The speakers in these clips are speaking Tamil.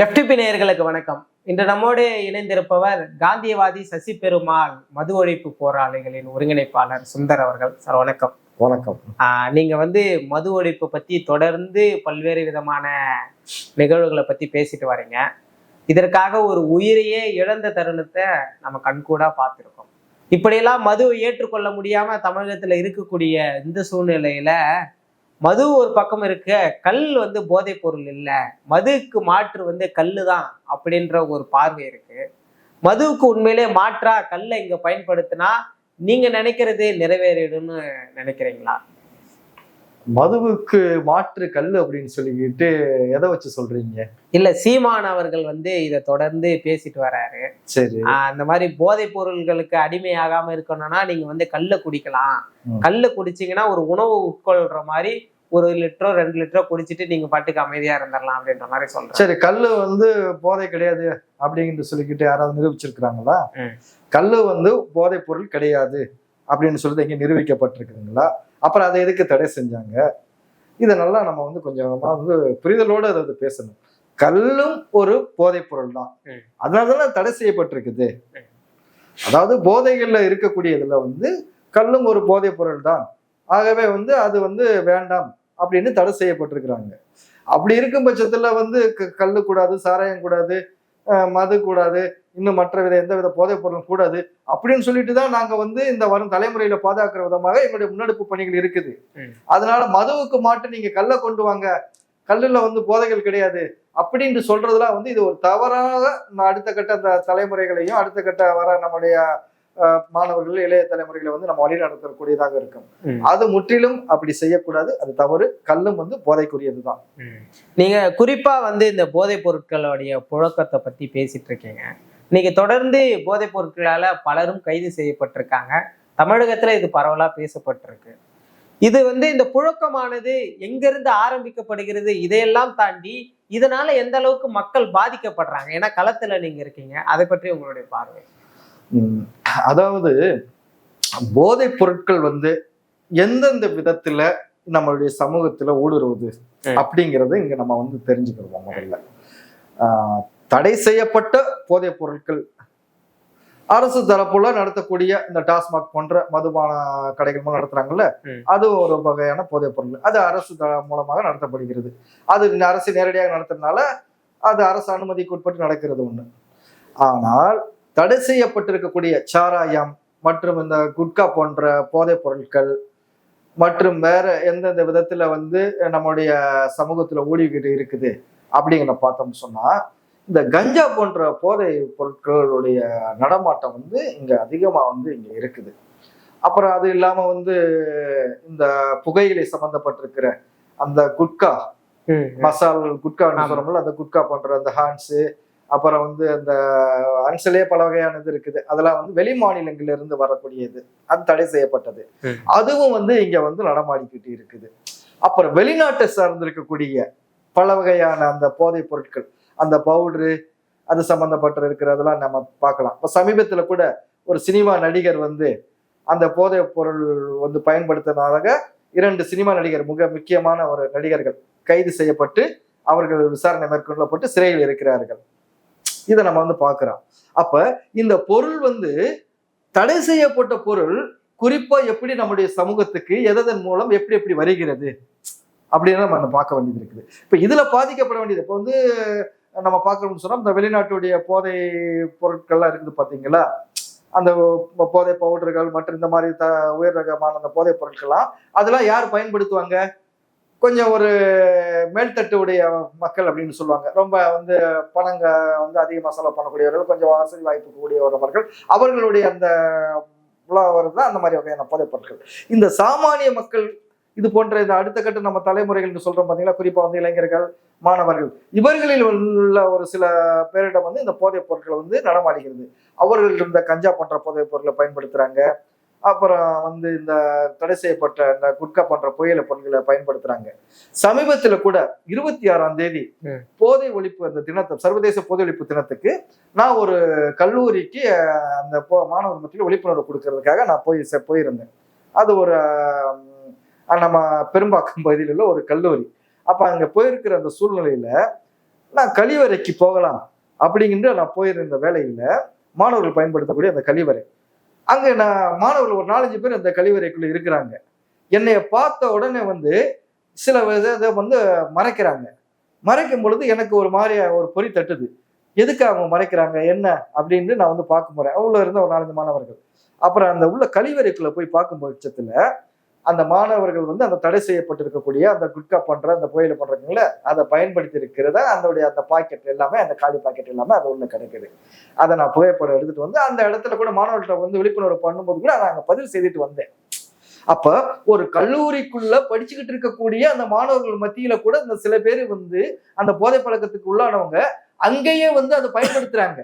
எஃப்டிபி நேயர்களுக்கு வணக்கம். இன்று நம்மோடு இணைந்திருப்பவர் காந்தியவாதி சசி பெருமாள் மது ஒழிப்பு போராளிகளின் ஒருங்கிணைப்பாளர் சுந்தர் அவர்கள். சார் வணக்கம். வணக்கம். நீங்க வந்து மது ஒழிப்பு பத்தி தொடர்ந்து பல்வேறு விதமான நிகழ்வுகளை பத்தி பேசிட்டு வரீங்க. இதற்காக ஒரு உயிரையே இழந்த தருணத்தை நம்ம கண்கூடா பார்த்துருக்கோம். இப்படியெல்லாம் மதுவை ஏற்றுக்கொள்ள முடியாம தமிழகத்துல இருக்கக்கூடிய இந்த சூழ்நிலையில மது ஒரு பக்கம் இருக்க கல் வந்து போதைப் பொருள் இல்லை. மதுக்கு மாற்று வந்து கல் தான் அப்படின்ற ஒரு பார்வை இருக்கு. மதுவுக்கு உண்மையிலே மாற்றா கல்லை இங்க பயன்படுத்தினா நீங்க நினைக்கிறது நிறைவேறிடும்னு நினைக்கிறீங்களா? மதுவுக்கு மாற்று கல் அப்படின்னு சொல்லிக்கிட்டு எதை வச்சு சொல்றீங்க? இல்ல சீமான் அவர்கள் வந்து இதை தொடர்ந்து பேசிட்டு வராரு. சரி. அந்த மாதிரி போதைப் பொருள்களுக்கு அடிமையாகாம இருக்கணும்னா நீங்க வந்து கல்லை குடிக்கலாம். கல்லை குடிச்சீங்கன்னா ஒரு உணவு உட்கொள்ற மாதிரி ஒரு லிட்டரோ ரெண்டு லிட்டரோ குடிச்சிட்டு நீங்க பாட்டுக்கு அமைதியா இருந்துடலாம் அப்படின்ற மாதிரி சொல்றேன் சரி கல்லு வந்து போதை கிடையாது அப்படின்னு சொல்லிக்கிட்டு யாராவது நிரூபிச்சிருக்கிறாங்களா? ம். கல்லு வந்து போதைப் பொருள் கிடையாது. அப்படின்னு சொல்லிட்டு இங்க நிரூபிக்கப்பட்டிருக்குதுங்களா? அப்புறம் அதை எதுக்கு தடை செஞ்சாங்க? இதை நல்லா நம்ம வந்து கொஞ்சம் வந்து புரிதலோட அதை பேசணும். கல்லும் ஒரு போதைப் பொருள் தான். அதனாலதான் தடை செய்யப்பட்டிருக்குது. அதாவது போதைகள்ல இருக்கக்கூடியதுல வந்து கல்லும் ஒரு போதைப் பொருள் தான் ஆகவே வந்து அது வந்து வேண்டாம் அப்படின்னு தடை செய்யப்பட்டிருக்கிறாங்க. அப்படி இருக்கும் பட்சத்துல வந்து க- கல்லு கூடாது சாராயம் கூடாது மது கூடாது இன்னும் மற்ற வித எந்த வித போதைப் பொருளும் கூடாது அப்படின்னு சொல்லிட்டு தான் நாங்க வந்து இந்த வரும் தலைமுறையில பாதுகாக்கிற விதமாக எங்களுடைய முன்னெடுப்பு பணிகள் இருக்குது. அதனால மதுவுக்கு மாட்டு நீங்க கல்லை கொண்டு வாங்க. கல்லுல வந்து போதைகள் கிடையாது அப்படின்ட்டு சொல்றதுலாம் வந்து இது ஒரு தவறாக நான் அடுத்த கட்ட த- தலைமுறைகளையும் அடுத்த கட்ட வர நம்முடைய மாணவர்கள் இளைய தலைமுறைகளை வந்து நம்ம வழி நடத்தக்கூடியதாக இருக்கும். அது முற்றிலும் அப்படி செய்யக்கூடாது. அது தவறு. கல்லும் வந்து போதைக்குரியது தான் நீங்க குறிப்பா வந்து இந்த போதைப் பொருட்களுடைய புழக்கத்தை பத்தி பேசிட்டு இருக்கீங்க. நீங்க தொடர்ந்து போதைப் பொருட்களால பலரும் கைது செய்யப்பட்டிருக்காங்க. தமிழகத்துல இது பரவலா பேசப்பட்டிருக்கு. இது வந்து இந்த புழக்கமானது எங்கிருந்து ஆரம்பிக்கப்படுகிறது இதையெல்லாம் தாண்டி இதனால எந்த அளவுக்கு மக்கள் பாதிக்கப்படுறாங்க? ஏன்னா களத்துல நீங்க இருக்கீங்க. அதை பற்றி உங்களுடைய பார்வை. அதாவது போதைப் பொருட்கள் வந்து எந்தெந்த விதத்துல நம்மளுடைய சமூகத்துல ஊடுருவுது. அப்படிங்கறத இங்க நம்ம வந்து தெரிஞ்சுக்கிறோம் முதல்ல. தடை செய்யப்பட்ட போதைப் பொருட்கள். அரசு தரப்புல நடத்தக்கூடிய இந்த டாஸ்மாக் போன்ற மதுபான கடைகள் மூலம் நடத்துறாங்கல்ல. அது ஒரு வகையான போதைப் பொருள். அது அரசு மூலமாக நடத்தப்படுகிறது. அது அரசு நேரடியாக நடத்துறதுனால அது அரசு அனுமதிக்கு உட்பட்டு நடக்கிறது ஒண்ணு. ஆனால் தடை செய்யப்பட்டிருக்கக்கூடிய சாராயம் மற்றும் இந்த குட்கா போன்ற போதைப் பொருட்கள் மற்றும் வேற எந்தெந்த விதத்துல வந்து நம்முடைய சமூகத்துல ஊடிக்கிட்டு இருக்குது அப்படிங்கிற பார்த்தோம்னு சொன்னா இந்த கஞ்சா போன்ற போதை பொருட்களுடைய நடமாட்டம் வந்து இங்க அதிகமா வந்து இங்க இருக்குது. அப்புறம் அது இல்லாம வந்து இந்த புகையிலை சம்பந்தப்பட்டிருக்கிற அந்த குட்கா மசால் குட்கா. சொல்றோம்ல அந்த குட்கா போன்ற அந்த ஹான்ஸ் அப்புறம் வந்து அந்த அன்சிலே பல வகையானது இருக்குது. அதெல்லாம் வந்து வெளி மாநிலங்கள்ல இருந்து வரக்கூடியது. அது தடை செய்யப்பட்டது. அதுவும் வந்து இங்க வந்து நடமாடிக்கிட்டு இருக்குது. அப்புறம் வெளிநாட்டை சார்ந்திருக்கக்கூடிய பல வகையான அந்த போதைப் பொருட்கள் அந்த பவுடரு அது சம்பந்தப்பட்ட இருக்கிறதெல்லாம் நம்ம பார்க்கலாம். இப்போ சமீபத்தில் கூட ஒரு சினிமா நடிகர் வந்து அந்த போதைப் பொருள் வந்து பயன்படுத்தினதாக இரண்டு சினிமா நடிகர் மிக முக்கியமான ஒரு நடிகர்கள் கைது செய்யப்பட்டு அவர்கள் விசாரணை மேற்கொள்ளப்பட்டு சிறையில் இருக்கிறார்கள். இதை நம்ம வந்து பார்க்கிறோம். அப்ப இந்த பொருள் வந்து தடை செய்யப்பட்ட பொருள் குறிப்பா எப்படி நம்முடைய சமூகத்துக்கு எதன் மூலம் எப்படி எப்படி வருகிறது? அப்படின்னு நம்ம பார்க்க வேண்டியது இருக்குது. இப்ப இதுல பாதிக்கப்பட வேண்டியது இப்ப வந்து நம்ம பார்க்கணும்னு சொன்னால் இந்த வெளிநாட்டுடைய போதை பொருட்கள்லாம் இருக்குது பார்த்தீங்களா? அந்த போதை பவுடர்கள் மற்றும் இந்த மாதிரி த உயர் ரகமான அந்த போதை பொருட்கள்லாம் அதெல்லாம் யார் பயன்படுத்துவாங்க? கொஞ்சம் ஒரு மேல்தட்டு உடைய மக்கள் அப்படின்னு சொல்லுவாங்க. ரொம்ப வந்து பணங்க வந்து அதிகமாக செலவு பண்ணக்கூடியவர்கள் கொஞ்சம் வசதி வாய்ப்பு கூடியவர்கள் அவர்களுடைய அந்த உலகம் தான் அந்த மாதிரி வகையான போதைப் பொருட்கள். இந்த சாமானிய மக்கள் இது போன்ற இந்த அடுத்த கட்ட நம்ம தலைமுறைகள் சொல்றோம் பார்த்தீங்கன்னா குறிப்பா வந்து இளைஞர்கள் மாணவர்கள். இவர்களில் உள்ள ஒரு சில பேரிடம் வந்து இந்த போதைப் பொருட்கள் வந்து நடமாடுகிறது. அவர்கள் இந்த கஞ்சா போன்ற போதைப் பொருட்களை பயன்படுத்துறாங்க. அப்புறம் வந்து இந்த தடை செய்யப்பட்ட இந்த குட்கா போன்ற புயல பொருட்களை பயன்படுத்துறாங்க. சமீபத்துல கூட இருபத்தி ஆறாம் தேதி. போதை ஒழிப்பு அந்த தினத்தை சர்வதேச போதை ஒழிப்பு தினத்துக்கு நான் ஒரு கல்லூரிக்கு அந்த மாணவர் மத்தியில் விழிப்புணர்வு கொடுக்கறதுக்காக நான் போய் போயிருந்தேன். அது ஒரு நம்ம பெரும்பாக்கம் பகுதியில் உள்ள ஒரு கல்லூரி. அப்போ அங்கே போயிருக்கிற அந்த சூழ்நிலையில் நான் கழிவறைக்கு போகலாம் அப்படிங்கிற நான் போயிருந்த வேலையில் மாணவர்கள் பயன்படுத்தக்கூடிய அந்த கழிவறை. அங்கே நான் மாணவர்கள் ஒரு நாலஞ்சு பேர் அந்த கழிவறைக்குள்ளே இருக்கிறாங்க. என்னைய பார்த்த உடனே வந்து சில இதை இதை வந்து மறைக்கிறாங்க. மறைக்கும் பொழுது எனக்கு ஒரு மாதிரியா ஒரு பொறி தட்டுது. எதுக்கு அவங்க மறைக்கிறாங்க? என்ன? அப்படின்னு நான் வந்து பார்க்க போறேன். அவ்வளோ இருந்த ஒரு நாலஞ்சு மாணவர்கள். அப்புறம் அந்த உள்ள கழிவறைக்குள்ள போய் பார்க்கும் பட்சத்துல அந்த மாணவர்கள் வந்து அந்த தடை செய்யப்பட்டிருக்கக்கூடிய அந்த குட்கா பண்ற அந்த புயல பண்றவங்கள அதை பயன்படுத்தி இருக்கிறத அதோடைய அந்த பாக்கெட் எல்லாமே அந்த காலி பாக்கெட் எல்லாமே அது உள்ள கிடைக்குது. அதை நான் புகைப்படம் எடுத்துட்டு வந்து அந்த இடத்துல கூட மாணவர்கள்ட்ட வந்து விழிப்புணர்வு பண்ணும்போது கூட நான் அங்க பதில் செய்துட்டு வந்தேன். அப்ப ஒரு கல்லூரிக்குள்ள படிச்சுக்கிட்டு இருக்கக்கூடிய அந்த மாணவர்கள் மத்தியில கூட இந்த சில பேர் வந்து அந்த போதை பழக்கத்துக்கு உள்ளானவங்க அங்கேயே வந்து அதை பயன்படுத்துறாங்க.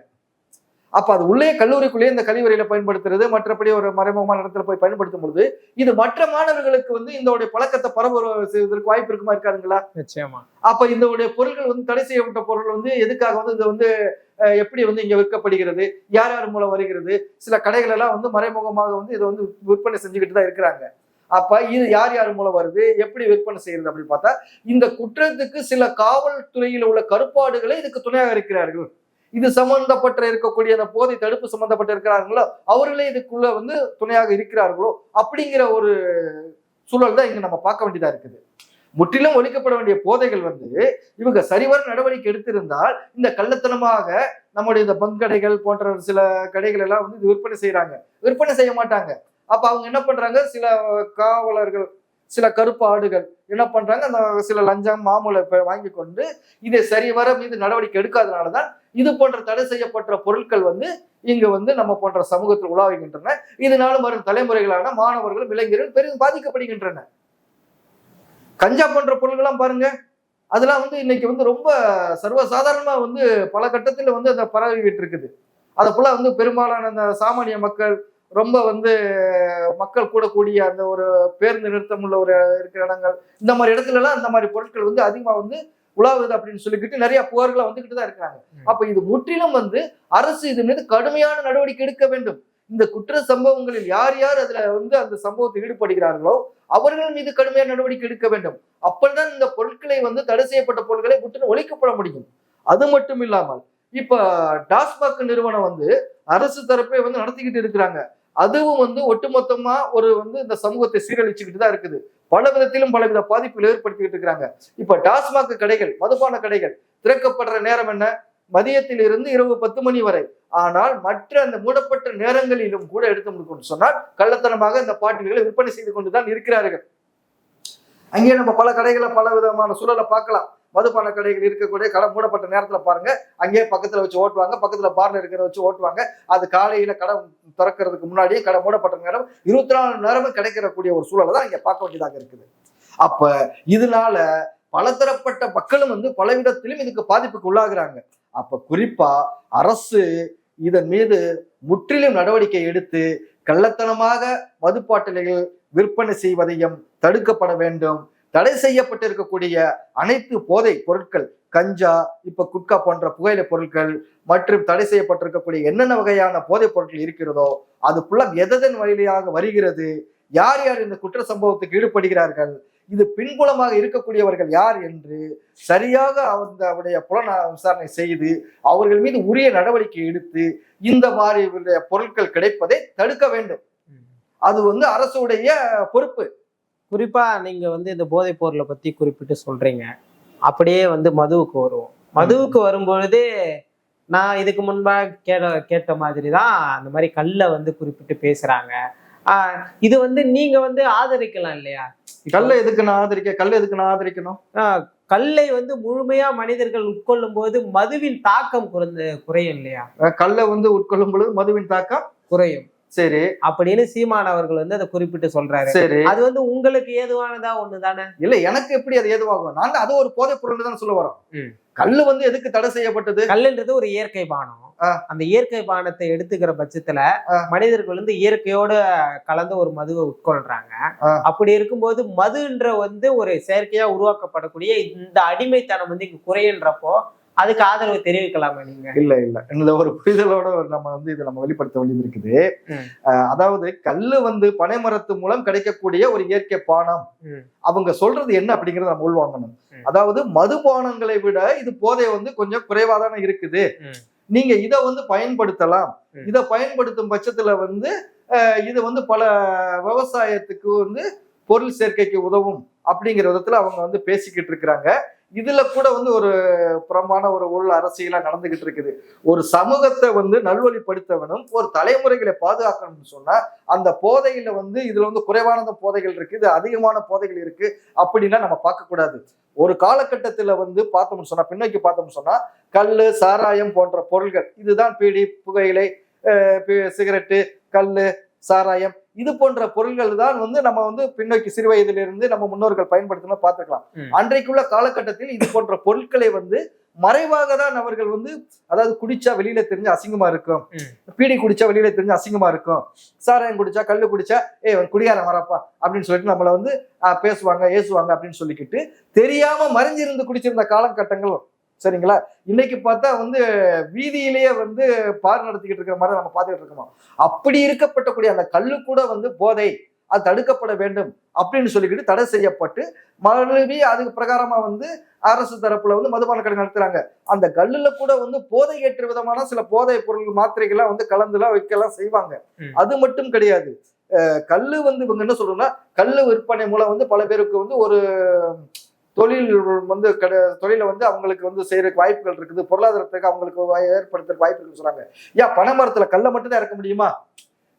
அப்ப அது உள்ளே கல்லூரிக்குள்ளேயே இந்த கழிவறையில பயன்படுத்துறது மற்றபடி ஒரு மறைமுகமான இடத்துல போய் பயன்படுத்தும் பொழுது இது மற்ற மாணவர்களுக்கு வந்து இந்த பழக்கத்தை பரவ செய்வதற்கு வாய்ப்பு இருக்குமா இருக்காதுங்களா நிச்சயமா. அப்ப இந்த பொருட்கள் வந்து தடை செய்யப்பட்ட பொருள் வந்து எதுக்காக வந்து இது வந்து எப்படி வந்து இங்க விற்கப்படுகிறது யார் யார் மூலம் வருகிறது சில கடைகள் எல்லாம் வந்து மறைமுகமாக வந்து இதை வந்து விற்பனை செஞ்சுக்கிட்டு தான் இருக்கிறாங்க. அப்ப இது யார் யார் மூலம் வருது எப்படி விற்பனை செய்யறது அப்படின்னு பார்த்தா இந்த குற்றத்துக்கு சில காவல்துறையில் உள்ள கருப்பாடுகளே இதுக்கு துணையாக இருக்கிறார்கள். இது சம்பந்தப்பட்ட இருக்கக்கூடிய அந்த போதை தடுப்பு சம்பந்தப்பட்ட இருக்கிறார்களோ அவர்களே இதுக்குள்ள வந்து துணையாக இருக்கிறார்களோ அப்படிங்கிற ஒரு சூழல் தான் இங்க நம்ம பார்க்க வேண்டியதா இருக்குது. முற்றிலும் ஒழிக்கப்பட வேண்டிய போதைகள் வந்து இவங்க சரிவர நடவடிக்கை எடுத்திருந்தால் இந்த கள்ளத்தனமாக நம்முடைய இந்த பங்கடைகள் போன்ற சில கடைகள் எல்லாம் வந்து இது விற்பனை செய்யறாங்க விற்பனை செய்ய மாட்டாங்க. அப்ப அவங்க என்ன பண்றாங்க? சில காவலர்கள் சில கருப்பு ஆடுகள் என்ன பண்றாங்க? அந்த சில லஞ்சம் மாமூலை வாங்கி கொண்டு இதை சரிவர மீது நடவடிக்கை எடுக்காதனாலதான் இது போன்ற தடை செய்யப்பட்ட பொருட்கள் வந்து இங்க வந்து நம்ம போன்ற சமூகத்தில் உலாவுகின்றன. இதனால வரும் தலைமுறைகளான மாணவர்கள் இளைஞர்கள் பெரிதும் பாதிக்கப்படுகின்றன. கஞ்சா போன்ற பொருள்கள்லாம் பாருங்க. அதெல்லாம் வந்து இன்னைக்கு வந்து ரொம்ப சர்வசாதாரணமா வந்து பல கட்டத்தில் வந்து அதை பரவிக்கிட்டு இருக்குது அதை போல வந்து பெரும்பாலான அந்த சாமானிய மக்கள் ரொம்ப வந்து மக்கள் கூடக்கூடிய அந்த ஒரு பேருந்து நிறுத்தம் உள்ள ஒரு இருக்கிற இடங்கள் இந்த மாதிரி இடத்துல எல்லாம் இந்த மாதிரி பொருட்கள் வந்து அதிகமா வந்து உலாவுது அப்படின்னு சொல்லிக்கிட்டு நிறைய புகார்களை வந்துகிட்டு தான் இருக்கிறாங்க அப்ப இது முற்றிலும் வந்து அரசு இது மீது கடுமையான நடவடிக்கை எடுக்க வேண்டும். இந்த குற்ற சம்பவங்களில் யார் யார் அதுல வந்து அந்த சம்பவத்தில் ஈடுபடுகிறார்களோ அவர்கள் மீது கடுமையான நடவடிக்கை எடுக்க வேண்டும். அப்பதான் இந்த பொருட்களை வந்து தடை செய்யப்பட்ட பொருட்களை முற்றிலும் ஒழிக்கப்பட முடியும். அது மட்டும் இல்லாமல் இப்ப டாஸ்மாக் நிறுவனம் வந்து அரசு தரப்பே வந்து நடத்திக்கிட்டு இருக்கிறாங்க. அதுவும் வந்து ஒட்டுமொத்தமா ஒரு வந்து இந்த சமூகத்தை சீரழிச்சுக்கிட்டு தான் இருக்குது. பல விதத்திலும் பலவித பாதிப்புகள் ஏற்படுத்திக்கிட்டு இருக்கிறாங்க. இப்ப டாஸ்மாக் கடைகள் மதுபான கடைகள் திறக்கப்படுற நேரம் என்ன? மதியத்தில் இருந்து இரவு பத்து மணி வரை. ஆனால் மற்ற அந்த மூடப்பட்ட நேரங்களிலும் கூட எடுத்து முடிக்கணும்னு சொன்னால் கள்ளத்தனமாக இந்த பாட்டில்களை விற்பனை செய்து கொண்டுதான் இருக்கிறார்கள். அங்கே நம்ம பல கடைகளை பல விதமான சூழலை பார்க்கலாம். மதுபான கடைகள் இருக்கக்கூடிய கடை மூடப்பட்ட நேரத்தில் பாருங்க. அங்கேயே பக்கத்தில் வச்சு ஓட்டுவாங்க. பக்கத்தில் பார்ல இருக்கிற வச்சு ஓட்டுவாங்க. அது காலையில் கடை திறக்கிறதுக்கு முன்னாடியே கடை மூடப்பட்ட நேரம் இருபத்தி நாலு நேரமும் கிடைக்கிறக்கூடிய ஒரு சூழலை தான் இங்கே பார்க்க வேண்டியதாக இருக்குது. அப்ப இதனால பலதரப்பட்ட மக்களும் வந்து பலவிதத்திலும் இதுக்கு பாதிப்புக்கு உள்ளாகுறாங்க. அப்ப குறிப்பா அரசு இதன் மீது முற்றிலும் நடவடிக்கை எடுத்து கள்ளத்தனமாக மதுப்பாட்டிலைகள் விற்பனை செய்வதையும் தடுக்கப்பட வேண்டும். தடை செய்யப்பட்டிருக்கக்கூடிய அனைத்து போதை பொருட்கள் கஞ்சா இப்ப குட்கா போன்ற புகையிலை பொருட்கள் மற்றும் தடை செய்யப்பட்டிருக்கக்கூடிய என்னென்ன வகையான போதைப் பொருட்கள் இருக்கிறதோ அது புள்ள எதன் வழியாக வருகிறது யார் யார் இந்த குற்ற சம்பவத்துக்கு ஈடுபடுகிறார்கள் இது பின்புலமாக இருக்கக்கூடியவர்கள் யார் என்று சரியாக அந்த அவருடைய புலன விசாரணை செய்து அவர்கள் மீது உரிய நடவடிக்கை எடுத்து இந்த மாதிரி பொருட்கள் கிடைப்பதை தடுக்க வேண்டும். அது வந்து அரசுடைய பொறுப்பு. குறிப்பா நீங்க வந்து இந்த போதைப் பொருளை பத்தி குறிப்பிட்டு சொல்றீங்க. அப்படியே வந்து மதுவுக்கு வருவோம். மதுவுக்கு வரும்பொழுது நான் இதுக்கு முன்பா கேட்ட கேட்ட மாதிரி தான் அந்த மாதிரி கல்லை வந்து குறிப்பிட்டு பேசுறாங்க. ஆஹ் இது வந்து நீங்க வந்து ஆதரிக்கலாம் இல்லையா? கல்லை எதுக்கு நான் ஆதரிக்க கல் எதுக்கு நான் ஆதரிக்கணும்? கல்லை வந்து முழுமையா மனிதர்கள் உட்கொள்ளும் போது மதுவின் தாக்கம் குறைந்து குறையும் இல்லையா? கல்லை வந்து உட்கொள்ளும் பொழுது மதுவின் தாக்கம் குறையும். சரி. அப்படின்னு சீமான் அவர்கள் வந்து அதை குறிப்பிட்டு சொல்றாரு. சரி. அது வந்து உங்களுக்கு ஏதுவானதா ஒண்ணுதானே? இல்ல எனக்கு எப்படி அது ஏதுவாகும்? நாங்க அது ஒரு போதைப் பொருள் தான் சொல்ல வரோம். கல்லு வந்து எதுக்கு தடை செய்யப்பட்டது? கல்லுன்றது ஒரு இயற்கை பானம். அந்த இயற்கை பானத்தை எடுத்துக்கிற பட்சத்துல. மனிதர்கள் வந்து இயற்கையோட கலந்த ஒரு மதுவை உட்கொள்றாங்க. அப்படி இருக்கும்போது மதுன்ற வந்து ஒரு செயற்கையா உருவாக்கப்படக்கூடிய இந்த அடிமைத்தனம் வந்து இங்க குறையுன்றப்போ அதுக்கு ஆதரவு தெரிவிக்கலாமா நீங்க? இல்ல இல்ல. இந்த ஒரு புரிதலோட நம்ம வந்து இதை நம்ம வெளிப்படுத்த வேண்டியது இருக்குது அதாவது கல்லு வந்து பனைமரத்து மூலம் கிடைக்கக்கூடிய ஒரு இயற்கை பானம். அவங்க சொல்றது என்ன அப்படிங்கறத நம்ம உள்வாங்கணும். அதாவது மதுபானங்களை விட இது போதை வந்து கொஞ்சம் குறைவா தானே இருக்குது. நீங்க இதை வந்து பயன்படுத்தலாம். இதை பயன்படுத்தும் பட்சத்துல வந்து இது வந்து பல விவசாயத்துக்கு வந்து பொருள் சேர்க்கைக்கு உதவும் அப்படிங்கிற விதத்துல அவங்க வந்து பேசிக்கிட்டு இருக்கிறாங்க. இதுல கூட வந்து ஒரு புறம்பான ஒரு உள் அரசியலா நடந்துகிட்டு இருக்குது. ஒரு சமூகத்தை வந்து நல்வழிப்படுத்தவனும் ஒரு தலைமுறைகளை பாதுகாக்கணும்னு சொன்னா அந்த போதையில வந்து இதுல வந்து குறைவான போதைகள் இருக்கு இது அதிகமான போதைகள் இருக்கு அப்படின்னா நம்ம பார்க்க கூடாது. ஒரு காலகட்டத்துல வந்து பார்த்தோம்னு சொன்னா பின்னோக்கி பார்த்தோம்னு சொன்னா கல் சாராயம் போன்ற பொருள்கள் இதுதான் பீடி புகையிலை பி- சிகரெட்டு கல் சாராயம் இது போன்ற பொருள்கள் தான் வந்து நம்ம வந்து பின்னோக்கி சிறு வயதிலிருந்து நம்ம முன்னோர்கள் பயன்படுத்தணும் பார்த்துக்கலாம். அன்றைக்குள்ள காலகட்டத்தில் இது போன்ற பொருட்களை வந்து மறைவாக தான் அவர்கள் வந்து அதாவது குடிச்சா வெளியில தெரிஞ்சு அசிங்கமா இருக்கும். பீடி குடிச்சா வெளியில தெரிஞ்சு அசிங்கமா இருக்கும் சாராயம் குடிச்சா கல்லு குடிச்சா ஏய் அவன் குடிகாரன் வரப்பா அப்படின்னு சொல்லிட்டு நம்மள வந்து பேசுவாங்க ஏசுவாங்க அப்படின்னு சொல்லிக்கிட்டு தெரியாம மறைஞ்சிருந்து குடிச்சிருந்த காலகட்டங்கள் சரிங்களா? இன்னைக்கு பார்த்தா வந்து வீதியிலேயே வந்து பார் நடத்திக்கிட்டு இருக்கிற மாதிரி நம்ம பார்த்துக்கிட்டு இருக்கோம்? அப்படி இருக்கப்பட்டக்கூடிய அந்த கல்லு கூட வந்து போதை அது தடுக்கப்பட வேண்டும் அப்படின்னு சொல்லிக்கிட்டு தடை செய்யப்பட்டு மறுபடி அதுக்கு பிரகாரமா வந்து அரசு தரப்புல வந்து மதுபான கடை நடத்துறாங்க. அந்த கல்லுல கூட வந்து போதை ஏற்ற விதமான சில போதை பொருள் மாத்திரைகள்லாம் வந்து கலந்துலாம் வைக்கலாம் செய்வாங்க. அது மட்டும் கிடையாது. கல்லு வந்து இவங்க என்ன சொல்றோம்னா கல்லு விற்பனை மூலம் வந்து பல பேருக்கு வந்து ஒரு தொழில் வந்து கட தொழிலை வந்து அவங்களுக்கு வந்து செய்யறதுக்கு வாய்ப்புகள் இருக்குது. பொருளாதாரத்துக்கு அவங்களுக்கு வாய்- ஏற்படுத்துறதுக்கு வாய்ப்பு இருக்குன்னு சொல்றாங்க. ஏன் பனைமரத்துல கல்லை மட்டும் தான் இறக்க முடியுமா?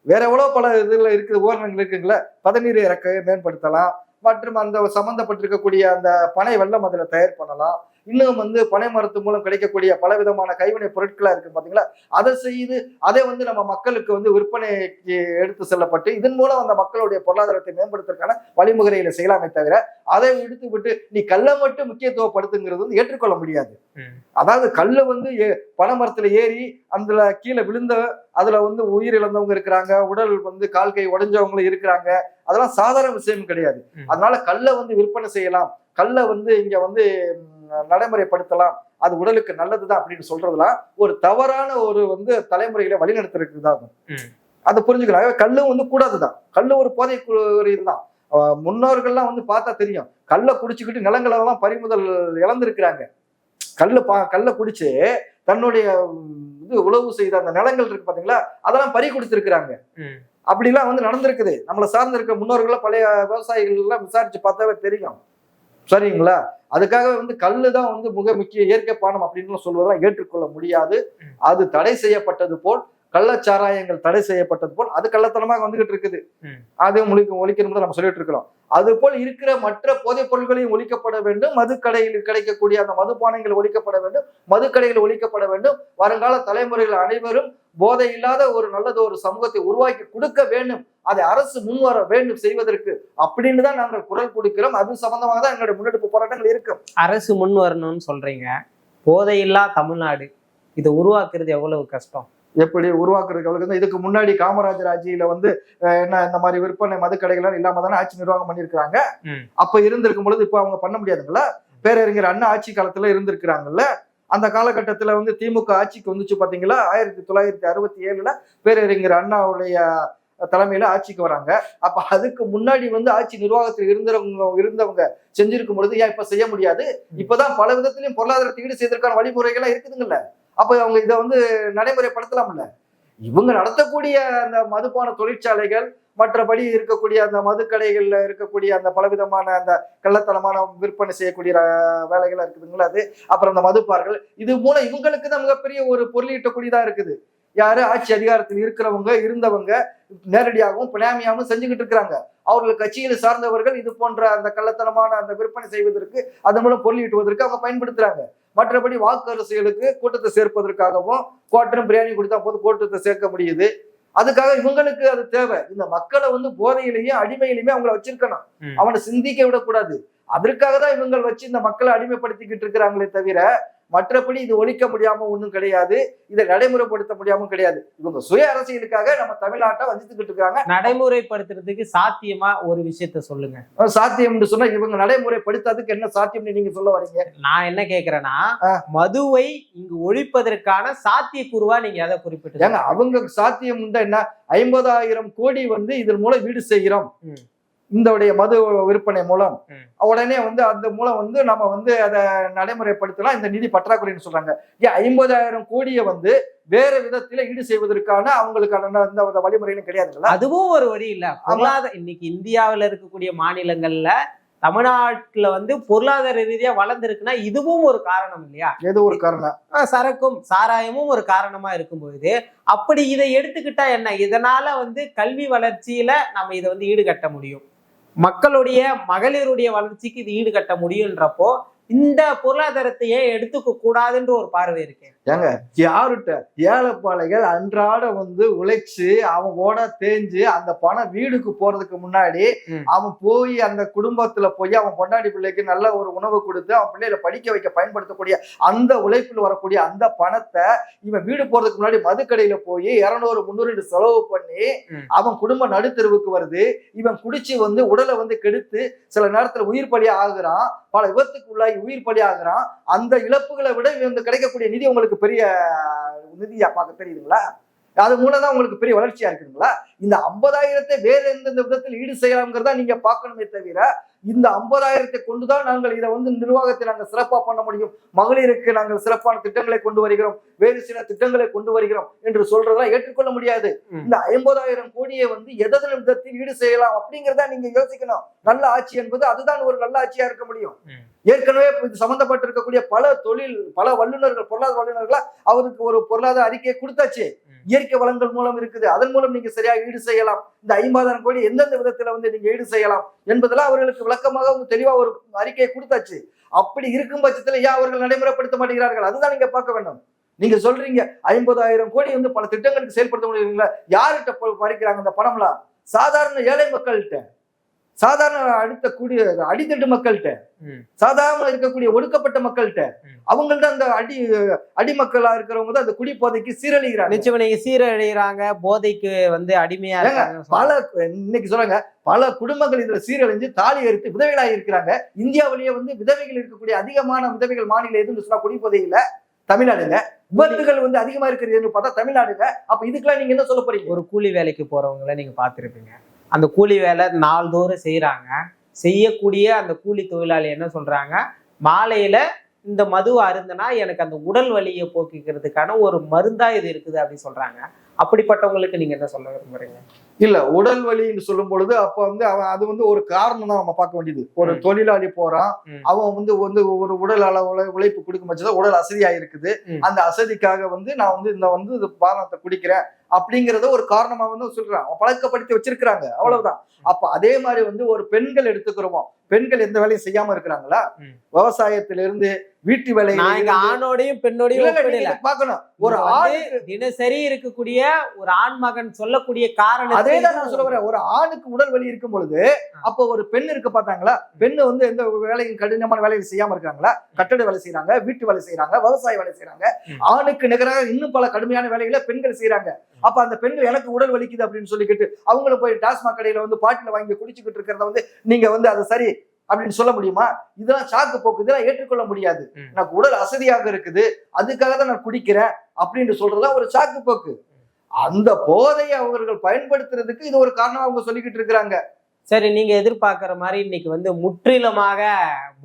வேற எவ்வளவு பல இதுல இருக்குது உபகரணங்கள் இருக்குங்களே. பதநீர் இறக்க மேம்படுத்தலாம். மற்றும் அந்த சம்மந்தப்பட்டிருக்கக்கூடிய அந்த பனை வெள்ளம் அதில் தயார் பண்ணலாம். இன்னும் வந்து பனை மரத்து மூலம் கிடைக்கக்கூடிய பலவிதமான கைவினை பொருட்களா இருக்கு பாத்தீங்களா அதை செய்து அதை வந்து நம்ம மக்களுக்கு வந்து விற்பனைக்கு எடுத்து செல்லப்பட்டு இதன் மூலம் அந்த மக்களுடைய பொருளாதாரத்தை மேம்படுத்துறதுக்கான வழிமுறைகளை செய்யலாமே தவிர அதை விடுத்து விட்டு நீ கல்லை மட்டும் முக்கியத்துவப்படுத்துங்கிறது வந்து ஏற்றுக்கொள்ள முடியாது. அதாவது கல்லை வந்து ஏ- பனைமரத்துல ஏறி அதுல கீழே விழுந்த அதுல வந்து உயிர் இழந்தவங்க இருக்கிறாங்க உடல் வந்து கால் கை உடைஞ்சவங்களும் இருக்கிறாங்க அதெல்லாம் சாதாரண விஷயம் கிடையாது. அதனால கல்லை வந்து விற்பனை செய்யலாம் கல்லை வந்து இங்க வந்து நடைமுறைப்படுத்தலாம். அது உடலுக்கு நல்லதுதான் அப்படின்னு சொல்றதுலாம் ஒரு தவறான ஒரு வந்து தலைமுறைகளை வழிநடத்துறதுக்கு தான். அதை புரிஞ்சுக்கலாம் கல்லும் வந்து கூடாதுதான். கல்லு ஒரு போதை இதுதான் முன்னோர்கள்லாம் வந்து பார்த்தா தெரியும். கல்லை குடிச்சுக்கிட்டு நிலங்களை எல்லாம் பறிமுதல் இழந்திருக்கிறாங்க. கல்லு பா கல்லை குடிச்சு தன்னுடைய இது உழவு செய்த அந்த நிலங்கள் இருக்கு பாத்தீங்களா? அதெல்லாம் பறி கொடுத்திருக்கிறாங்க. அப்படிலாம் வந்து நடந்திருக்குது. நம்மளை சார்ந்து இருக்க முன்னோர்கள்லாம் பழைய விவசாயிகள் எல்லாம் விசாரிச்சு பார்த்தாவே தெரியும். சரிங்களா? அதுக்காக வந்து கல்லு தான் வந்து மிக முக்கிய இயற்கை பானம் அப்படின்னு சொல்வதெல்லாம் ஏற்றுக்கொள்ள முடியாது. அது தடை செய்யப்பட்டது போல் கள்ளச்சாராயங்கள் தடை செய்யப்பட்டது போல் அது கள்ளத்தனமாக வந்துகிட்டு இருக்குது. ம். அது ஒழிக்க ஒழிக்கணும்னு நம்ம சொல்லிட்டு இருக்கிறோம். அது போல் இருக்கிற மற்ற போதைப் பொருட்களையும் ஒழிக்கப்பட வேண்டும். மதுக்கடையில் கிடைக்கக்கூடிய அந்த மதுபானங்கள் ஒழிக்கப்பட வேண்டும். மதுக்கடைகள் ஒழிக்கப்பட வேண்டும். வருங்கால தலைமுறைகள் அனைவரும் போதை இல்லாத ஒரு நல்லது ஒரு சமூகத்தை உருவாக்கி கொடுக்க வேண்டும். அதை அரசு முன்வர வேண்டும் செய்வதற்கு அப்படின்னு தான் நாங்கள் குரல் கொடுக்கிறோம். அது சம்பந்தமாக தான் எங்களுடைய முன்னெடுப்பு போராட்டங்கள் இருக்கும். அரசு முன் வரணும்னு சொல்றீங்க. போதையில்லா தமிழ்நாடு. இதை உருவாக்குறது எவ்வளவு கஷ்டம்? எப்படி உருவாக்குறதுக்கு அவளுக்கு இதுக்கு முன்னாடி காமராஜர் ஆட்சியில வந்து என்ன இந்த மாதிரி விற்பனை மதுக்கடைகள் இல்லாம தானே ஆட்சி நிர்வாகம் பண்ணியிருக்கிறாங்க. அப்ப இருந்திருக்கும் பொழுது இப்ப அவங்க பண்ண முடியாதுங்களா? பேரறிஞர் அண்ணா ஆட்சி காலத்துல இருந்திருக்கிறாங்கல்ல? அந்த காலகட்டத்துல வந்து திமுக ஆட்சிக்கு வந்துச்சு பாத்தீங்களா? ஆயிரத்தி தொள்ளாயிரத்தி அறுபத்தி ஏழுல பேரறிஞர் அண்ணாவுடைய தலைமையில ஆட்சிக்கு வராங்க. அப்ப அதுக்கு முன்னாடி வந்து ஆட்சி நிர்வாகத்தில் இருந்தவங்க இருந்தவங்க செஞ்சிருக்கும் பொழுது ஏன் இப்ப செய்ய முடியாது? இப்பதான் பல விதத்திலையும் பொருளாதாரத்தை ஈடு செய்வதற்கான வழிமுறைகள்லாம் இருக்குதுங்கல்ல. அப்ப அவங்க இதை வந்து நடைமுறைப்படுத்தலாம்ல. இவங்க நடத்தக்கூடிய அந்த மதுபான தொழிற்சாலைகள் மற்றபடி இருக்கக்கூடிய அந்த மதுக்கடைகள்ல இருக்கக்கூடிய அந்த பலவிதமான அந்த கள்ளத்தனமான விற்பனை செய்யக்கூடிய அஹ், வேலைகள் இருக்குதுங்களா அது? அப்புறம் அந்த மதுப்பார்கள் இது மூலம் இவங்களுக்கு தான் மிகப்பெரிய ஒரு பொருளீட்டக்கூடியதா இருக்குது. யாரு ஆட்சி அதிகாரத்தில் இருக்கிறவங்க இருந்தவங்க நேரடியாகவும் பினாமியாகவும் செஞ்சுக்கிட்டு இருக்கிறாங்க. அவர்கள் கட்சியில் சார்ந்தவர்கள் இது போன்ற அந்த கள்ளத்தனமான அந்த விற்பனை செய்வதற்கு அதன் மூலம் பொருளீட்டுவதற்கு அவங்க பயன்படுத்துறாங்க. மற்றபடி வாக்கு அரசியலுக்கு கூட்டத்தை சேர்ப்பதற்காகவும் குவாட்டரும் பிரியாணி கொடுத்தா போது கூட்டத்தை சேர்க்க முடியுது. அதுக்காக இவங்களுக்கு அது தேவை. இந்த மக்களை வந்து போதையிலையும் அடிமையிலையுமே அவங்கள வச்சிருக்கணும். அவனை சிந்திக்க விடக்கூடாது. அதற்காக தான் இவங்க வச்சு இந்த மக்களை அடிமைப்படுத்திக்கிட்டு இருக்கிறாங்களே தவிர மற்றபடி இது ஒழிக்க முடியாம ஒண்ணும் கிடையாது. இதை நடைமுறைப்படுத்த முடியாம கிடையாது. இவங்க சுய அரசியலுக்காக நம்ம தமிழ்நாட்டை வஞ்சித்துக்கிட்டு இருக்காங்க. நடைமுறைப்படுத்துறதுக்கு சாத்தியமா ஒரு விஷயத்த சொல்லுங்க. சாத்தியம்னு சொன்னா இவங்க நடைமுறைப்படுத்தாததுக்கு என்ன சாத்தியம்னு நீங்க சொல்ல வரீங்க? நான் என்ன கேக்குறேன்னா. மதுவை இங்கு ஒழிப்பதற்கான சாத்தியக்கூறுவா நீங்க எதை குறிப்பிட்டு அவங்க சாத்தியம் என்ன? ஐம்பதாயிரம் கோடி வந்து இதன் மூலம் வீடு செய்கிறோம். ம். இந்த உடைய மது விற்பனை மூலம். உடனே வந்து அந்த மூலம் வந்து நம்ம வந்து அதை நடைமுறைப்படுத்தலாம் இந்த நிதி பற்றாக்குறைன்னு சொல்றாங்க. ஏன் ஐம்பதாயிரம் கோடியை வந்து வேற விதத்துல ஈடு செய்வதற்கான அவங்களுக்கான வித வழிமுறைகளும் கிடையாதுங்களா அதுவும் ஒரு வழி இல்ல. பொருளாதார இன்னைக்கு இந்தியாவுல இருக்கக்கூடிய மாநிலங்கள்ல தமிழ்நாட்டுல வந்து பொருளாதார ரீதியா வளர்ந்துருக்குன்னா இதுவும் ஒரு காரணம் இல்லையா? ஏதோ ஒரு காரணம். சரக்கும் சாராயமும் ஒரு காரணமா இருக்கும்பொழுது அப்படி இதை எடுத்துக்கிட்டா என்ன? இதனால வந்து கல்வி வளர்ச்சியில நம்ம இதை வந்து ஈடுகட்ட முடியும். மக்களுடைய மகளிருடைய வளர்ச்சிக்கு இது ஈடுகட்ட முடியுன்றப்போ இந்த பொருளாதாரத்தை ஏன் எடுத்துக்க கூடாதுன்ற ஒரு பார்வை இருக்கு யாருட்ட ஏழைப்பாளைகள் அன்றாட வந்து உழைச்சு அவன் ஓட தேஞ்சு அந்த பணம் வீடுக்கு போறதுக்கு முன்னாடி. அவன் போய் அந்த குடும்பத்துல போய் அவன் பொண்டாடி பிள்ளைக்கு நல்ல ஒரு உணவு கொடுத்து அவன் பிள்ளைகளை படிக்க வைக்க பயன்படுத்தக்கூடிய அந்த உழைப்பில் வரக்கூடிய அந்த பணத்தை இவன் வீடு போறதுக்கு முன்னாடி மதுக்கடையில போய் இருநூறு முந்நூறு செலவு பண்ணி. அவன் குடும்ப நடுத்தெருவுக்கு வருது இவன் குடிச்சு வந்து உடலை வந்து கெடுத்து சில நேரத்துல உயிர் பலி ஆகுறான் பல விபத்துக்கு உள்ளாகி உயிர் பலி ஆகுறான் அந்த இழப்புகளை விட இவங்க கிடைக்கக்கூடிய நிதி உங்களுக்கு பெரிய நிதியா பார்க்க தெரியுதுங்களா? அது மூலம் தான் உங்களுக்கு பெரிய வளர்ச்சியா இருக்குதுங்களா? இந்த ஐம்பதாயிரத்தை வேற எந்தெந்த விதத்தில் ஈடு செய்யலாம்ங்கிறதா நீங்க பார்க்கணுமே தவிர இந்த ஐம்பதாயிரத்தை கொண்டுதான் நாங்கள் இதை வந்து நிர்வாகத்தை நாங்கள் சிறப்பா பண்ண முடியும். மகளிருக்கு நாங்கள் சிறப்பான திட்டங்களை கொண்டு வருகிறோம். வேறு சில திட்டங்களை கொண்டு வருகிறோம் என்று சொல்றதெல்லாம் ஏற்றுக்கொள்ள முடியாது. இந்த ஐம்பதாயிரம் கோடியை வந்து எதன் விதத்தில் ஈடு செய்யலாம் அப்படிங்கிறதா நீங்க யோசிக்கணும். நல்ல ஆட்சி என்பது அதுதான் ஒரு நல்ல ஆட்சியா இருக்க முடியும். ஏற்கனவே இது சம்பந்தப்பட்டிருக்கக்கூடிய பல தொழில் பல வல்லுநர்கள் பொருளாதார வல்லுநர்களா அவருக்கு ஒரு பொருளாதார அறிக்கையை கொடுத்தாச்சு. இயற்கை வளங்கள் மூலம் இருக்குது. அதன் மூலம் நீங்க சரியா ஈடு செய்யலாம். இந்த ஐம்பதாயிரம் கோடி எந்தெந்த விதத்துல வந்து நீங்க ஈடு செய்யலாம் என்பதெல்லாம் அவர்களுக்கு விளக்கமாக அவங்க தெளிவா ஒரு அறிக்கையை கொடுத்தாச்சு. அப்படி இருக்கும் பட்சத்துல ஏன் அவர்கள் நடைமுறைப்படுத்த மாட்டேங்கிறார்கள்? அதுதான் நீங்க பார்க்க வேண்டும். நீங்க சொல்றீங்க ஐம்பதாயிரம் கோடி வந்து பல திட்டங்களுக்கு செயல்படுத்த முடியுங்களா யார்கிட்ட பறிக்கிறாங்க அந்த பணம்லாம்? சாதாரண ஏழை மக்கள்கிட்ட. சாதாரண அடுத்த கூடிய அடித்தட்டு மக்கள்கிட்ட. சாதாரண இருக்கக்கூடிய ஒடுக்கப்பட்ட மக்கள்கிட்ட. அவங்கள்ட்ட அந்த அடி அடிமக்களா இருக்கிறவங்க தான் அந்த குடி போதைக்கு சீரழிகிறாங்க நிச்சயம் சீரழிகிறாங்க போதைக்கு வந்து அடிமையா. பல இன்னைக்கு சொல்றாங்க பல குடும்பங்கள் இதுல சீரழிஞ்சு தாலி எடுத்து விதவைகளாக இருக்கிறாங்க இந்தியாவிலேயே வந்து விதவைகள் இருக்கக்கூடிய அதிகமான விதவைகள் மாநிலம் எதுன்னு சொன்னா குடிபோதையில தமிழ்நாடுங்க விபத்துகள் வந்து அதிகமா இருக்கிறதுன்னு பார்த்தா தமிழ்நாடுங்க அப்ப இதுக்கெல்லாம் நீங்க என்ன சொல்ல போறீங்க ஒரு கூலி வேலைக்கு போறவங்கள நீங்க பார்த்திருப்பீங்க அந்த கூலி வேலை நாள்தோறும் செய்யறாங்க செய்யக்கூடிய அந்த கூலி தொழிலாளி என்ன சொல்றாங்க? மாலையில இந்த மதுவை அருந்தினா எனக்கு அந்த உடல் வலியை போக்கிக்கிறதுக்கான ஒரு மருந்தா இது இருக்குது அப்படின்னு சொல்றாங்க. அப்படிப்பட்டவங்களுக்கு நீங்க என்ன சொல்ல விரும்புறீங்க? இல்ல உடல் வலின்னு சொல்லும் பொழுது அப்ப வந்து அவன் அது வந்து ஒரு காரணம் தான் நம்ம பார்க்க வேண்டியது. ஒரு. தொழிலாளி போறான். அவன் வந்து வந்து ஒரு உடல் அளவுல உழைப்பு கொடுக்கும் பட்சத்துல உடல் அசதியா இருக்குது. அந்த அசதிக்காக வந்து நான் வந்து இந்த வந்து பானத்தை குடிக்கிறேன். அப்படிங்கறத ஒரு காரணமா வந்து சொல்றான். அவன் பழக்கப்படுத்தி வச்சிருக்கிறாங்க. அவ்வளவுதான். அப்ப அதே மாதிரி வந்து ஒரு பெண்கள் எடுத்துக்கிறோமோ. பெண்கள் எந்த வேலையும் செய்யாம இருக்கிறாங்களா. விவசாயத்திலிருந்து வீட்டு இங்க இருந்து- ஆணோடையும் பெண்ணோடையும் நீங்க பார்க்கணும். ஒரு ஆணுக்கு தினசரி இருக்கக்கூடிய ஒரு ஆண் மகன் சொல்லக்கூடிய காரணம் அதே தான் நான் சொல்ல ஒரு ஆணுக்கு உடல் வலி இருக்கும் பொழுது அப்ப ஒரு பெண் இருக்க பார்த்தாங்களா? பெண்ணு வந்து எந்த வேலையும் கடினமான வேலைகள் செய்யாம இருக்காங்களா கட்டட வேலை செய்யறாங்க வீட்டு வேலை செய்யறாங்க விவசாய வேலை செய்யறாங்க. ஆணுக்கு நிகராக இன்னும் பல கடுமையான வேலைகளை பெண்கள் செய்யறாங்க அப்ப அந்த பெண்கள் எனக்கு உடல் வலிக்குது அப்படின்னு சொல்லிக்கிட்டு அவங்களும் போய் டாஸ்மாக் கடையில வந்து பாட்டில வாங்கி குடிச்சுக்கிட்டு இருக்கிறத வந்து நீங்க வந்து அது சரி அப்படின்னு சொல்ல முடியுமா? இதெல்லாம் சாக்கு போக்கு இதெல்லாம் ஏற்றுக்கொள்ள முடியாது. எனக்கு உடல் அசதியாக இருக்குது அதுக்காக தான் நான் குடிக்கிறேன் அப்படின்னு சொல்றதுலாம் ஒரு சாக்கு போக்கு. அந்த போதையை அவர்கள் பயன்படுத்துறதுக்கு இது ஒரு காரணம் அவங்க சொல்லிக்கிட்டு இருக்கிறாங்க. சரி நீங்க எதிர்பார்க்கிற மாதிரி இன்னைக்கு வந்து முற்றிலுமாக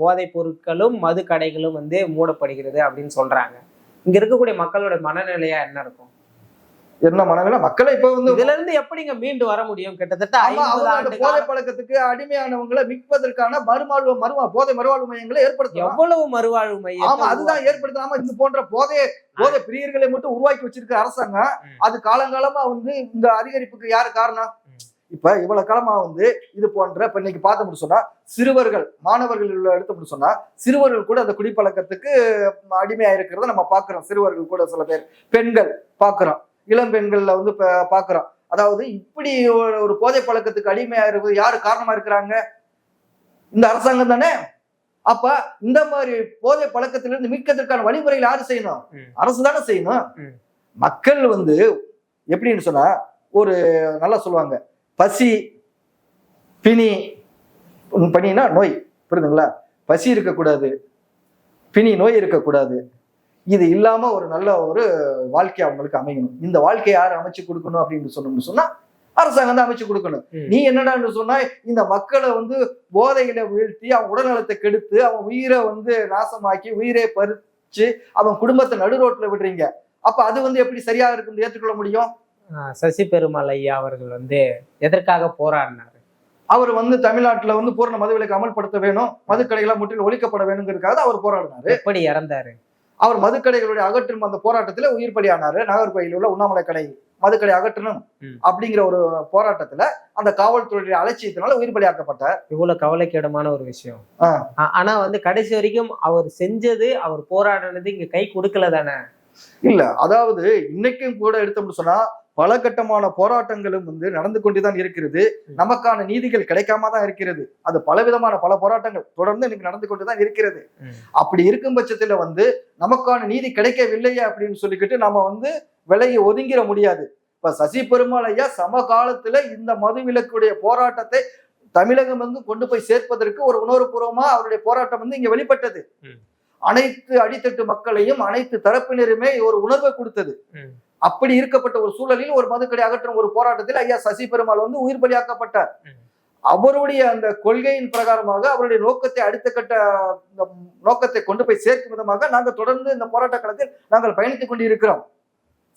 போதைப் பொருட்களும் மது கடைகளும் வந்து மூடப்படுகிறது அப்படின்னு சொல்றாங்க. இங்க இருக்கக்கூடிய மக்களோட மனநிலையா என்ன இருக்கும்? என்ன மனநிலை? மக்களை இப்ப வந்து இதுல இருந்து எப்படிங்க மீண்டு வர முடியும்? கிட்டத்தட்ட போதை பழக்கத்துக்கு அடிமையானவங்களை மீட்பதற்கான மறுவாழ்வு மறுவா போதை மறுவாழ்வு மையங்களை ஏற்படுத்தலாம். எவ்வளவு மறுவாழ்வு மையம்? ஆமா அதுதான் ஏற்படுத்தாம இந்த போன்ற போதை போதை பிரியர்களை மட்டும் உருவாக்கி வச்சிருக்க அரசாங்கம். அது காலங்காலமா வந்து இந்த அதிகரிப்புக்கு யாரு காரணம். இப்ப இவ்வளவு காலமா வந்து இது போன்ற இப்ப இன்னைக்கு பார்த்தோம்னு சொன்னா சிறுவர்கள் மாணவர்கள் உள்ள எடுத்தோம்னு சொன்னா சிறுவர்கள் கூட அந்த குடிப்பழக்கத்துக்கு அடிமையா இருக்கிறத நம்ம பாக்குறோம் சிறுவர்கள் கூட சில பேர் பெண்கள் பாக்குறோம் இளம் பெண்கள்ல வந்து பா- பாக்குறோம். அதாவது இப்படி ஒரு- ஒரு போதை பழக்கத்துக்கு அடிமையா இருப்பது யாரு காரணமா இருக்கிறாங்க? இந்த அரசாங்கம் தானே? அப்ப இந்த மாதிரி போதை பழக்கத்திலிருந்து மீட்கிறதுக்கான வழிமுறைகள் யாரு செய்யணும். அரசு தானே செய்யணும். மக்கள் வந்து எப்படின்னு சொன்னா ஒரு நல்லா சொல்லுவாங்க. பசி பிணி பனினா நோய். புரியுதுங்களா? பசி இருக்கக்கூடாது. பிணி நோய் இருக்கக்கூடாது. இது இல்லாம ஒரு நல்ல ஒரு வாழ்க்கை அவங்களுக்கு அமையணும். இந்த வாழ்க்கையை யார் அமைச்சு கொடுக்கணும் அப்படின்னு சொன்னோம்னு சொன்னா அரசாங்கம் தான் அமைச்சு கொடுக்கணும். நீ என்னடான்னு சொன்னா இந்த மக்களை வந்து போதையில வீழ்த்தி அவன் உடல்நலத்தை கெடுத்து அவன் உயிரை வந்து நாசமாக்கி உயிரை பறிச்சு அவன் குடும்பத்தை நடு ரோட்ல விடுறீங்க. அப்ப அது வந்து எப்படி சரியா இருக்குன்னு ஏற்றுக்கொள்ள முடியும்? சசி பெருமாள் ஐயா அவர்கள் வந்து எதற்காக போராடினாரு? அவர் வந்து தமிழ்நாட்டுல வந்து பூரண மதுவிலக்கு அமல்படுத்த வேணும் மதுக்கடைகளை முற்றிலும் ஒழிக்கப்பட வேணுங்கிறதுக்காக அவர் போராடினாரு. எப்படி இறந்தாரு? அவர் மதுக்கடைகளுடைய அகற்றும் அந்த போராட்டத்துல உயிர் பலியானாரு. நாகர்கோயிலில் உள்ள உண்ணாமலை கடை மதுக்கடை அகற்றணும். அப்படிங்கிற ஒரு போராட்டத்துல அந்த காவல்துறையுடைய அலட்சியத்தினால உயிர் பலியாக்கப்பட்டார். இவ்வளவு கவலைக்கிடமான ஒரு விஷயம். ஆனா வந்து கடைசி வரைக்கும் அவர் செஞ்சது அவர் போராடினது இங்க கை கொடுக்கல தானே? இல்ல அதாவது இன்னைக்கும் கூட எடுத்தோம்னு சொன்னா பல கட்டமான போராட்டங்களும் வந்து நடந்து கொண்டுதான் இருக்கிறது. நமக்கான நீதிகள் கிடைக்காம தான் இருக்கிறது. அது பலவிதமான பல போராட்டங்கள் தொடர்ந்து இன்னைக்கு நடந்து கொண்டுதான் இருக்கிறது. அப்படி இருக்கும் பட்சத்துல வந்து நமக்கான நீதி கிடைக்கவில்லையே அப்படின்னு சொல்லிக்கிட்டு நம்ம வந்து விலையை ஒதுங்கிட முடியாது. இப்ப சசி பெருமாள் ஐயா சமகாலத்துல இந்த மதுவிலக்குடைய போராட்டத்தை தமிழகம் வந்து கொண்டு போய் சேர்ப்பதற்கு ஒரு உணர்வுபூர்வமா அவருடைய போராட்டம் வந்து இங்க வெளிப்பட்டது. அனைத்து அடித்தட்டு மக்களையும் அனைத்து தரப்பினருமே ஒரு உணர்வை கொடுத்தது. அப்படி இருக்கப்பட்ட ஒரு சூழலில் ஒரு மதுக்கடை அகற்றும் ஒரு போராட்டத்தில் ஐயா சசி பெருமாள் வந்து உயிர் பலியாக்கப்பட்டார். அவருடைய அந்த கொள்கையின் பிரகாரமாக அவருடைய நோக்கத்தை அடுத்த கட்ட நோக்கத்தை கொண்டு போய் சேர்க்கும் விதமாக நாங்கள் தொடர்ந்து இந்த போராட்ட களத்தில் நாங்கள் பயணித்துக் கொண்டு இருக்கிறோம்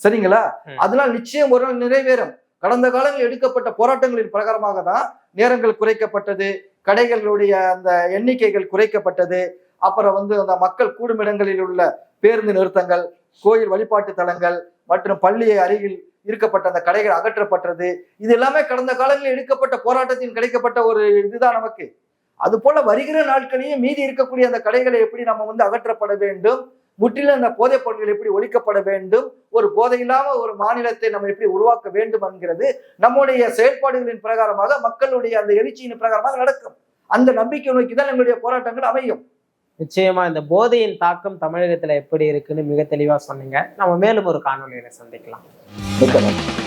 சரிங்களா. அதனால் நிச்சயம் ஒரு நாள் நிறைவேறும் கடந்த காலங்களில் எடுக்கப்பட்ட போராட்டங்களின் பிரகாரமாக தான் நேரங்கள் குறைக்கப்பட்டது கடைகளுடைய அந்த எண்ணிக்கைகள் குறைக்கப்பட்டது அப்புறம் வந்து அந்த மக்கள் கூடும் இடங்களில் உள்ள பேருந்து நிறுத்தங்கள் கோயில் வழிபாட்டு தலங்கள் மற்றும் பள்ளி அருகில் இருக்கப்பட்ட அந்த கடைகள் அகற்றப்பட்டது. இது எல்லாமே கடந்த காலங்களில் எடுக்கப்பட்ட போராட்டத்தின் கிடைக்கப்பட்ட ஒரு இதுதான் நமக்கு. அது போல வருகிற நாட்களையும் மீதி இருக்கக்கூடிய அந்த கடைகளை எப்படி நம்ம வந்து அகற்றப்பட வேண்டும்? முற்றிலும் அந்த போதைப் பொருட்கள் எப்படி ஒழிக்கப்பட வேண்டும்? ஒரு போதை இல்லாம ஒரு மாநிலத்தை நம்ம எப்படி உருவாக்க வேண்டும் என்கிறது நம்முடைய செயல்பாடுகளின் பிரகாரமாக மக்களுடைய அந்த எழுச்சியின் பிரகாரமாக நடக்கும். அந்த நம்பிக்கை நோக்கி தான் நம்மளுடைய போராட்டங்கள் அமையும். நிச்சயமா இந்த போதையின் தாக்கம் தமிழகத்துல எப்படி இருக்குன்னு மிக தெளிவா சொன்னீங்க. நம்ம மேலும் ஒரு காணொலியில சந்திக்கலாம். மிக்க நன்றி.